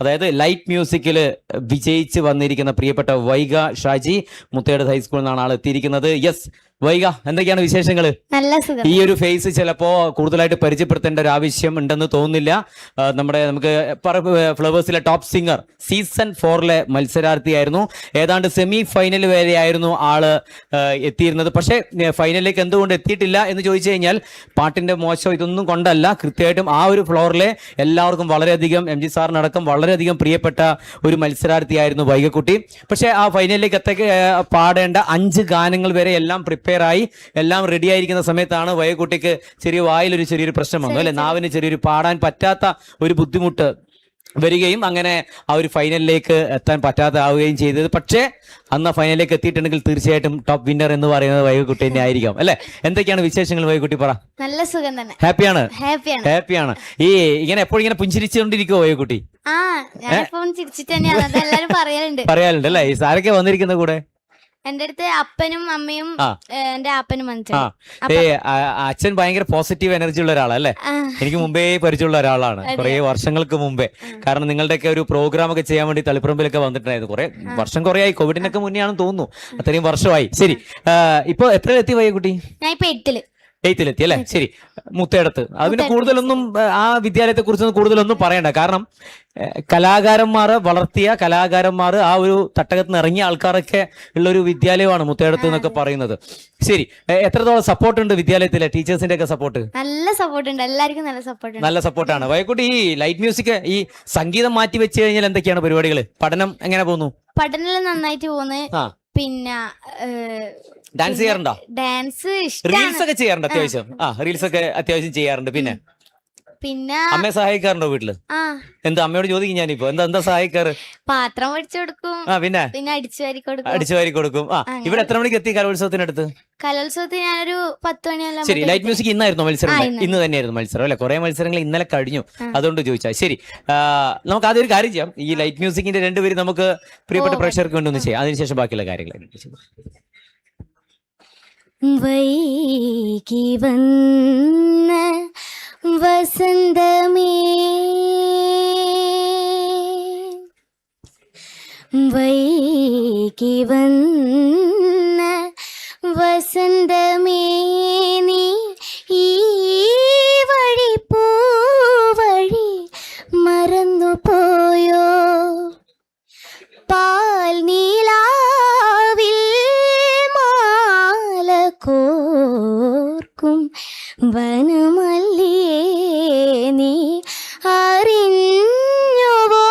അതായത് ലൈറ്റ് മ്യൂസിക്കിൽ വിജയിച്ച് വന്നിരിക്കുന്ന പ്രിയപ്പെട്ട വൈഗ ഷാജി മുത്തേടത്ത് ഹൈസ്കൂളിൽ നിന്നാണ് ആൾ എത്തിയിരിക്കുന്നത് യെസ് വൈഗ എന്തൊക്കെയാണ് വിശേഷങ്ങൾ നല്ല സുഖം. ഈ ഒരു ഫേസ് ചിലപ്പോ കൂടുതലായിട്ട് പരിചയപ്പെടുത്തേണ്ട ഒരു ആവശ്യം ഉണ്ടെന്ന് തോന്നുന്നില്ല നമ്മുടെ നമുക്ക് ഫ്ലവേഴ്സിലെ ടോപ്പ് സിംഗർ സീസൺ ഫോറിലെ മത്സരാർത്ഥിയായിരുന്നു. ഏതാണ്ട് സെമി ഫൈനൽ വരെയായിരുന്നു ആൾ ആ, എത്തിയിരുന്നത്. പക്ഷേ ഫൈനലിലേക്ക് എന്തുകൊണ്ട് എത്തിയിട്ടില്ല എന്ന് ചോദിച്ചു കഴിഞ്ഞാൽ പാട്ടിന്റെ മോശം ഇതൊന്നും കൊണ്ടല്ല. കൃത്യമായിട്ടും ആ ഒരു ഫ്ലോറിലെ എല്ലാവർക്കും വളരെയധികം എം ജി സാറിനടക്കം വളരെയധികം പ്രിയപ്പെട്ട ഒരു മത്സരാർത്ഥിയായിരുന്നു വൈകക്കുട്ടി പക്ഷേ ആ ഫൈനലിലേക്ക് എത്ത പാടേണ്ട അഞ്ച് ഗാനങ്ങൾ വരെ എല്ലാം പ്രിപ്പയർ ആയി. എല്ലാം റെഡി ആയിരിക്കുന്ന സമയത്താണ് വയക്കുട്ടിക്ക് ചെറിയ വായിലൊരു ചെറിയൊരു പ്രശ്നം വന്നു അല്ലെ നാവിന് ചെറിയൊരു പാടാൻ പറ്റാത്ത ഒരു ബുദ്ധിമുട്ട് വരികയും അങ്ങനെ ആ ഒരു ഫൈനലിലേക്ക് എത്താൻ പറ്റാതെ ആവുകയും ചെയ്തത്. പക്ഷേ അന്ന് ഫൈനലിലേക്ക് എത്തിയിട്ടുണ്ടെങ്കിൽ തീർച്ചയായിട്ടും ടോപ്പ് വിന്നർ എന്ന് പറയുന്നത് വൈകുട്ടി തന്നെ ആയിരിക്കാം അല്ലെ? എന്തൊക്കെയാണ് വിശേഷങ്ങൾ വൈകുട്ടി പറ? നല്ല സുഖം തന്നെ. ഹാപ്പിയാണ് ഹാപ്പിയാണ് ഈ ഇങ്ങനെ എപ്പോഴും ഇങ്ങനെ പുഞ്ചിരിച്ചുകൊണ്ടിരിക്കുവോ വൈകുട്ടി പറയാറുണ്ട് അല്ലെ? ഈ സാരൊക്കെ വന്നിരിക്കുന്ന കൂടെ? എന്റെ അടുത്ത് അപ്പനും അമ്മയും ആ. എന്റെ അപ്പനും ആ. ഏ അച്ഛൻ ഭയങ്കര പോസിറ്റീവ് എനർജി ഉള്ള ഒരാളല്ലേ? എനിക്ക് മുമ്പേ പരിചയമുള്ള ഒരാളാണ്. കുറെ വർഷങ്ങൾക്ക് മുമ്പേ. കാരണം നിങ്ങളുടെയൊക്കെ ഒരു പ്രോഗ്രാം ഒക്കെ ചെയ്യാൻ വേണ്ടി തളിപ്പറമ്പിലൊക്കെ വന്നിട്ടുണ്ടായിരുന്നു. കുറെ വർഷം കുറെ ആയി. കോവിഡിനൊക്കെ മുന്നേ ആണെന്ന് തോന്നുന്നു. അത്രയും വർഷമായി. ശരി. ആ, ഇപ്പൊ എത്ര എത്തി വൈ കുട്ടി? ഞാൻ ഇപ്പൊ എട്ടിൽ. എയ്ത്തിലെത്തി അല്ലെ? ശരി. മുത്തേടത്ത്. അതിന് കൂടുതലൊന്നും ആ, വിദ്യാലയത്തെ കുറിച്ചൊന്നും കൂടുതലൊന്നും പറയണ്ട. കാരണം കലാകാരന്മാർ വളർത്തിയ കലാകാരന്മാർ ആ ഒരു തട്ടകത്ത് നിന്ന് ഇറങ്ങിയ ആൾക്കാരൊക്കെ ഉള്ള ഒരു വിദ്യാലയമാണ് മുത്തേടത്ത് എന്നൊക്കെ പറയുന്നത്. ശരി. എത്രത്തോളം സപ്പോർട്ട് ഉണ്ട് വിദ്യാലയത്തിലെ ടീച്ചേഴ്സിന്റെ ഒക്കെ സപ്പോർട്ട്? നല്ല സപ്പോർട്ട് ഉണ്ട് എല്ലാവർക്കും നല്ല സപ്പോർട്ട് നല്ല സപ്പോർട്ടാണ്. വയക്കുട്ടി ഈ ലൈറ്റ് മ്യൂസിക് ഈ സംഗീതം മാറ്റി വെച്ച് കഴിഞ്ഞാൽ എന്തൊക്കെയാണ് പരിപാടികൾ പഠനം എങ്ങനെ പോകുന്നു? പഠനം നന്നായിട്ട് പോകുന്നത് പിന്നെ ഡാൻസ് ചെയ്യാറുണ്ടോ? ഡാൻസ് റീൽസ് ഒക്കെ ചെയ്യാറുണ്ട് അത്യാവശ്യം? ആ റീൽസ് ഒക്കെ അത്യാവശ്യം ചെയ്യാറുണ്ട്. പിന്നെ? പിന്നെ അമ്മയെ സഹായിക്കാറുണ്ടോ വീട്ടിൽ? എന്താ അമ്മയോട് ചോദിക്കും ഞാനിപ്പോ. എന്താ എന്താ സഹായിക്കാറ്? പാത്രം അടിച്ചു കൊടുക്കും ആ പിന്നെ? പിന്നെ അടിച്ചു വാരി കൊടുക്കും. അടിച്ചു വാരി കൊടുക്കും. ആ. ഇവിടെ എത്ര മണിക്ക് എത്തി കലോത്സവത്തിനടുത്ത് കലോത്സവത്തിന് ഞാനൊരു പത്ത് മണിയെല്ലാം ശരി ലൈറ്റ് മ്യൂസിക് ഇന്നായിരുന്നു മത്സരം. ഇന്ന്. തന്നെയായിരുന്നു മത്സരം അല്ലെ? കുറെ മത്സരങ്ങൾ ഇന്നലെ കഴിഞ്ഞു. അതുകൊണ്ട് ചോദിച്ചാ ശരി. നമുക്ക് ആദ്യം ഒരു കാര്യം ചെയ്യാം. ഈ ലൈറ്റ് മ്യൂസിക്കിന്റെ രണ്ടുപേരും നമുക്ക് പ്രിയപ്പെട്ട പ്രേക്ഷകർക്ക് വേണ്ടി ഒന്ന് ചെയ്യാം. അതിനുശേഷം ബാക്കിയുള്ള കാര്യങ്ങൾ. വൈകി വന്ന വസന്തമേ. വൈകി വന്ന വസന്തമേ. വനമല്ലേ നീ അറിഞ്ഞുവോ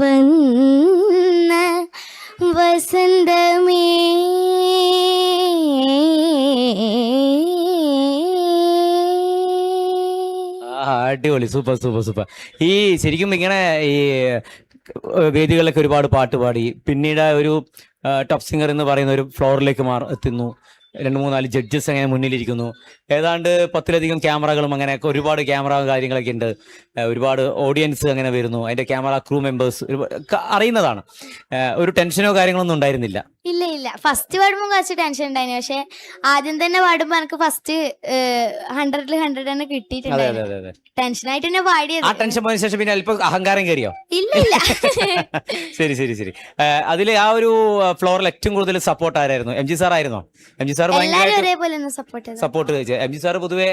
വന്ന വസന്തമേ? അടിപൊളി സൂപ്പർ സൂപ്പർ സൂപ്പർ. ഈ ശരിക്കും ഇങ്ങനെ ഈ വേദികളിലൊക്കെ ഒരുപാട് പാട്ട് പാടി പിന്നീട് ഒരു ടോപ്പ് സിംഗർ എന്ന് പറയുന്ന ഒരു ഫ്ലോറിലേക്ക് മാറി എത്തുന്നു. രണ്ട് മൂന്നാൽ ജഡ്ജസ് അങ്ങനെ മുന്നിലിരിക്കുന്നു. ഏതാണ്ട് പത്തിലധികം ക്യാമറകളും അങ്ങനെ ഒരുപാട് ക്യാമറ കാര്യങ്ങളൊക്കെ ഉണ്ട്. ഒരുപാട് ഓഡിയൻസ് അങ്ങനെ വരുന്നു. അതിന്റെ ക്യാമറ ക്രൂ മെമ്പേഴ്സ് അറിയുന്നതാണ്. ഒരു ടെൻഷനോ കാര്യങ്ങളൊന്നും ഉണ്ടായിരുന്നില്ല. ഇല്ല ഇല്ല. ഫസ്റ്റ് പാടുമ്പോൾ കുറച്ച് ടെൻഷൻ ഉണ്ടായിരുന്നു പക്ഷെ ആദ്യം തന്നെ പാടുമ്പോ എനിക്ക് ഫസ്റ്റ് ഹൺഡ്രഡിൽ ഹൺഡ്രഡ് തന്നെ അതെ അതെ അതെ അതെ. ടെൻഷനായിട്ട് തന്നെ പാടിയത്. ആ ടെൻഷൻ പോയതിനു ശേഷം പിന്നെ അല്പം അഹങ്കാരം കയറിയോ ഇല്ല ഇല്ല. ശരി ശരി ശരി. അതിൽ ആ ഒരു ഫ്ലോറിൽ ഏറ്റവും കൂടുതൽ സപ്പോർട്ട് ആരായിരുന്നു? എം ജി സാർ ആയിരുന്നോ? എം ജി സാർ എല്ലാരും ഭയങ്കര ഒരേപോലെ ഒന്ന് സപ്പോർട്ട് ചെയ്തു സപ്പോർട്ട് എം ജി സാർ പൊതുവെ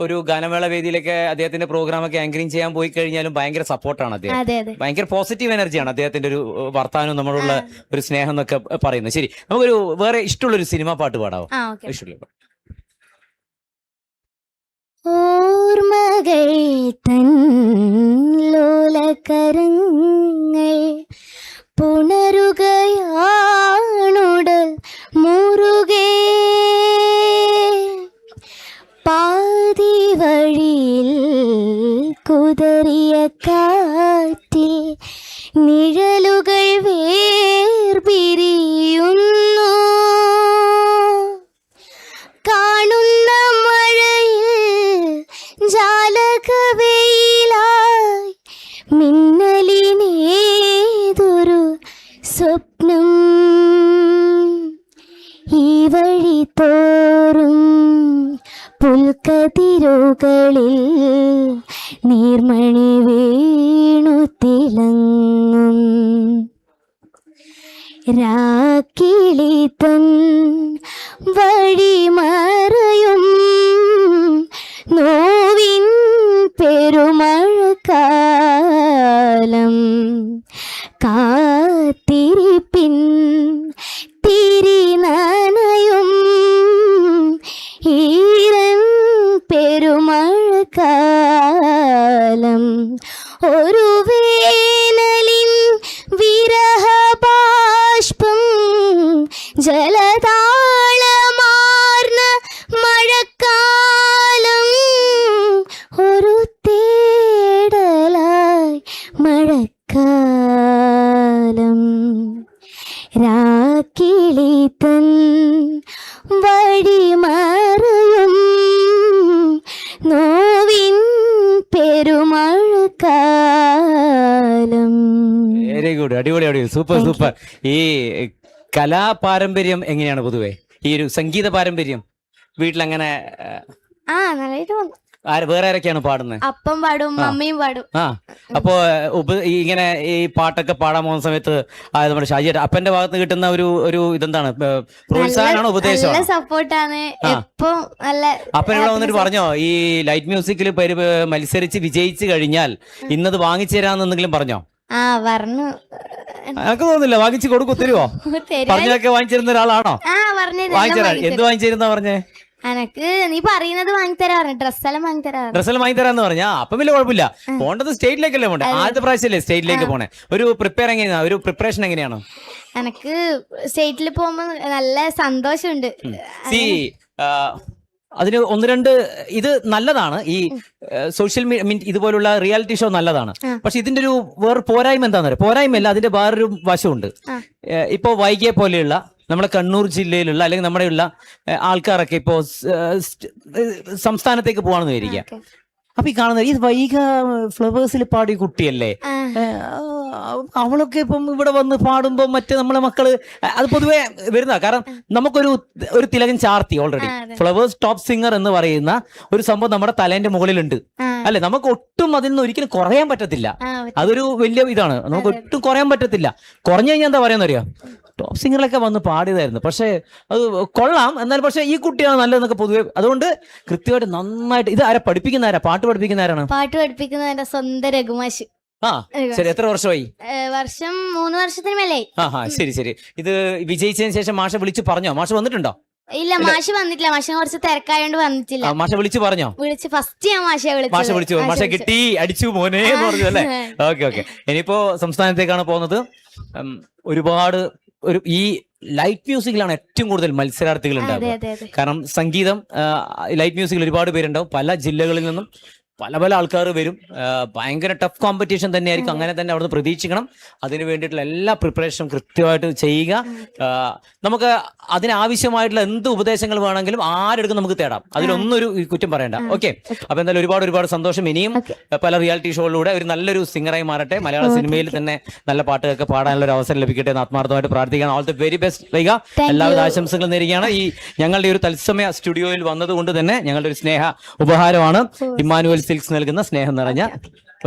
ഒരു ഗാനമേള വേദിയിലൊക്കെ അദ്ദേഹത്തിന്റെ പ്രോഗ്രാം ഒക്കെ ആങ്കറിങ് ചെയ്യാൻ പോയി കഴിഞ്ഞാലും ഭയങ്കര സപ്പോർട്ടാണ് അദ്ദേഹം. ഭയങ്കര പോസിറ്റീവ് എനർജിയാണ് അദ്ദേഹത്തിന്റെ ഒരു വർത്താനവും വർത്താനം നമ്മളോടുള്ള ഒരു സ്നേഹം എന്നൊക്കെ പറയുന്നത്. ശരി നമുക്കൊരു വേറെ ഇഷ്ടമുള്ള ഒരു സിനിമ പാട്ട് പാടാവോ? ഇഷ്ടമുള്ള. ഓർമ്മകൾ കുതറിയ കാറ്റിൽ നിഴലുകൾ വേർപിരിയുന്നു. കാണുന്ന മഴയിൽ ജാലകവെയിലായി മിന്നലിനേതൊരു സ്വപ്നം. ഈ വഴി തോറും പുൽക്കതിരുകളിൽ തിളങ്ങും രാക്കിളി തൻ വഴി മറയും. നോവിൻ പെരുമഴക്കാലം കാത്തിരിപ്പിൻ ജലതാളമാർന്ന മഴക്കാലം ഒരു തേടലായി മഴക്കാലം. രാക്കിളി തൻ വഴി വഴിമറയും നോവിൻ പെരുമഴക്കാലം. വെരി ഗുഡ് അടിപൊളി അടിപൊളി. സൂപ്പർ സൂപ്പർ ഈ കലാപാരമ്പര്യം എങ്ങനെയാണ് പൊതുവേ? ഈ ഒരു സംഗീത പാരമ്പര്യം വീട്ടിലങ്ങനെ ആ വന്നു ആര് വേറെ ആരൊക്കെയാണ് പാടുന്നത് അപ്പം പാടും അമ്മയും മമ്മിയും പാടും. ആ അപ്പോ ഉപ ഈ ഇങ്ങനെ ഈ പാട്ടൊക്കെ പാടാൻ പോകുന്ന സമയത്ത് ആ നമ്മുടെ ഷാജിയുടെ അപ്പന്റെ ഭാഗത്ത് കിട്ടുന്ന ഒരു ഒരു ഇതെന്താണ്? ഏഹ്, പ്രോത്സാഹനമാണോ നല്ല സപ്പോർട്ടാണ്. എപ്പം നല്ല അപ്പൻ ഇവിടെ വന്നിട്ട് പറഞ്ഞോ ഈ ലൈറ്റ് മ്യൂസിക്കിൽ മത്സരിച്ച് വിജയിച്ചു കഴിഞ്ഞാൽ ഇന്നത് വാങ്ങിച്ചു തരാന്ന് എന്തെങ്കിലും പറഞ്ഞോ? ആ പറഞ്ഞു. എനിക്ക് തോന്നുന്നില്ല വാങ്ങിച്ചു കൊടുക്കൂ തരുവോ? പറഞ്ഞൊക്കെ വാങ്ങിച്ചിരുന്ന ഒരാളാണോ? വാങ്ങിച്ചരാ എന്ത് വാങ്ങിച്ചിരുന്ന പറഞ്ഞേ? എനക്ക് നീ പറയുന്നത് വാങ്ങിത്തരാ പറഞ്ഞു ഡ്രസ്സെല്ലാം വാങ്ങിത്തരാ. ഡ്രസ്സെല്ലാം വാങ്ങി തരാന്ന് പറഞ്ഞാ അപ്പൊ വലിയ കുഴപ്പമില്ല. പോണ്ടത് സ്റ്റേറ്റിലേക്കല്ലേ പോണ്ടേ? ആദ്യത്തെ പ്രാവശ്യമല്ലേ സ്റ്റേറ്റിലേക്ക് പോണേ? ഒരു പ്രിപ്പയർ എങ്ങനെയാ? ഒരു പ്രിപ്പറേഷൻ എങ്ങനെയാണ്? എനക്ക് സ്റ്റേറ്റിൽ പോകുമ്പോ നല്ല സന്തോഷമുണ്ട്. സി അതിന് ഒന്ന് രണ്ട് ഇത് നല്ലതാണ്. ഈ സോഷ്യൽ മീഡിയ ഇതുപോലുള്ള റിയാലിറ്റി ഷോ നല്ലതാണ്. പക്ഷെ ഇതിന്റെ ഒരു വേറെ പോരായ്മ എന്താണെന്ന് പറയാം പോരായ്മയല്ല അതിന്റെ വേറൊരു വശമുണ്ട്. ഇപ്പോ വൈകിയെ പോലെയുള്ള നമ്മുടെ കണ്ണൂർ ജില്ലയിലുള്ള അല്ലെങ്കിൽ നമ്മുടെ ഉള്ള ഏഹ് ആൾക്കാരൊക്കെ ഇപ്പോ സംസ്ഥാനത്തേക്ക് പോവാണെന്ന് വിചാരിക്കുക. ഓക്കേ. അപ്പൊ ഈ കാണുന്ന ഈ വൈക ഫ്ലവേഴ്സിൽ പാടിയ കുട്ടിയല്ലേ? അവളൊക്കെ ഇപ്പം ഇവിടെ വന്ന് പാടുമ്പോ മറ്റേ നമ്മളെ മക്കൾ അത് പൊതുവെ വരുന്ന കാരണം നമുക്കൊരു ഒരു തിലകൻ ചാർത്തി ഓൾറെഡി ഫ്ലവേഴ്സ് ടോപ്പ് സിംഗർ എന്ന് പറയുന്ന ഒരു സംഭവം നമ്മുടെ തലേന്റെ മുകളിലുണ്ട്. അല്ലെ? നമുക്ക് ഒട്ടും അതിൽ നിന്ന് ഒരിക്കലും കുറയാൻ പറ്റത്തില്ല. അതൊരു വലിയ ഇതാണ്. നമുക്ക് ഒട്ടും കുറയാൻ പറ്റത്തില്ല. കുറഞ്ഞു കഴിഞ്ഞാൽ എന്താ പറയാന്നറിയോ ടോപ്പ് സിംഗറിലൊക്കെ വന്ന് പാടിയതായിരുന്നു. പക്ഷേ അത് കൊള്ളാം. എന്നാൽ പക്ഷേ ഈ കുട്ടിയാണ് നല്ലതെന്നൊക്കെ പൊതുവെ അതുകൊണ്ട് കൃത്യമായിട്ട് നന്നായിട്ട് ഇത് ആരാ പഠിപ്പിക്കുന്ന ആരാ? പാട്ട് പഠിപ്പിക്കുന്ന ആരാണ്? പാട്ട് പഠിപ്പിക്കുന്ന സ്വന്തം രഘുമാശ് ആ ശരി എത്ര വർഷമായി? വർഷം മൂന്ന് വർഷത്തിന് മേലെ ആ ശരി ശരി. ഇത് വിജയിച്ചതിന് ശേഷം മാഷ വിളിച്ചു പറഞ്ഞോ? മാഷ വന്നിട്ടുണ്ടോ? ഇല്ല മാഷ് വന്നിട്ടില്ല. മാഷ കുറച്ച് തിരക്കായോണ്ട് വന്നിട്ടില്ല. മാഷ വിളിച്ചു പറഞ്ഞോ? വിളിച്ച് ഫസ്റ്റ് ഞാൻ മാഷെ മാഷ വിളിച്ചു. മാഷ കിട്ടി അടിച്ചു മോനെ എന്ന് പറഞ്ഞു അല്ലേ? Okay okay. ഇനിയിപ്പോ സംസ്ഥാനത്തേക്കാണ് പോകുന്നത്. ഒരുപാട് ഒരു ഈ ലൈറ്റ് മ്യൂസിക്കിലാണ് ഏറ്റവും കൂടുതൽ മത്സരാർത്ഥികൾ ഉണ്ടാവുക. കാരണം സംഗീതം ലൈറ്റ് മ്യൂസിക്കിൽ ഒരുപാട് പേരുണ്ടാവും. പല ജില്ലകളിൽ നിന്നും പല പല ആൾക്കാർ വരും. ഭയങ്കര ടഫ് കോമ്പറ്റീഷൻ തന്നെയായിരിക്കും. അങ്ങനെ തന്നെ അവിടുന്ന് പ്രതീക്ഷിക്കണം. അതിന് വേണ്ടിയിട്ടുള്ള എല്ലാ പ്രിപ്പറേഷനും കൃത്യമായിട്ട് ചെയ്യുക. നമുക്ക് അതിനാവശ്യമായിട്ടുള്ള എന്ത് ഉപദേശങ്ങൾ വേണമെങ്കിലും ആരെടുക്കും നമുക്ക് തേടാം. അതിലൊന്നും ഒരു കുറ്റം പറയണ്ട. ഓക്കെ? അപ്പൊ എന്തായാലും ഒരുപാട് ഒരുപാട് സന്തോഷം ഇനിയും പല റിയാലിറ്റി ഷോയിലൂടെ ഒരു നല്ലൊരു സിംഗറായി മാറട്ടെ. മലയാള സിനിമയിൽ തന്നെ നല്ല പാട്ടുകളൊക്കെ പാടാനുള്ള ഒരു അവസരം ലഭിക്കട്ടെ എന്ന് ആത്മാർത്ഥമായിട്ട് പ്രാർത്ഥിക്കണം ഓൾ ദി വെരി ബെസ്റ്റ് വൈക എല്ലാവിധ. ആശംസകളും നേരുകയാണ്. ഈ ഞങ്ങളുടെ ഒരു തത്സമയ സ്റ്റുഡിയോയിൽ വന്നതുകൊണ്ട് തന്നെ ഞങ്ങളുടെ ഒരു സ്നേഹ ഉപഹാരമാണ്. ഇമ്മാനുവൽ സിൽക്സ് നൽകുന്ന സ്നേഹം നിറഞ്ഞ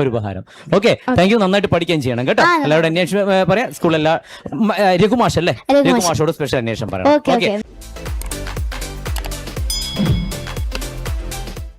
ഒരു ഉപഹാരം. ഓക്കെ താങ്ക് യു നന്നായിട്ട് പഠിക്കുകയും ചെയ്യണം കേട്ടോ. എല്ലാവരോടും അന്വേഷണം പറയാം. സ്കൂളിലെല്ലാ രഘുമാഷല്ലേ രഘുമാഷ് അല്ലേ? രഘുമാഷ്. രഘുമാഷോട് സ്പെഷ്യൽ അന്വേഷണം പറയാം ഓക്കെ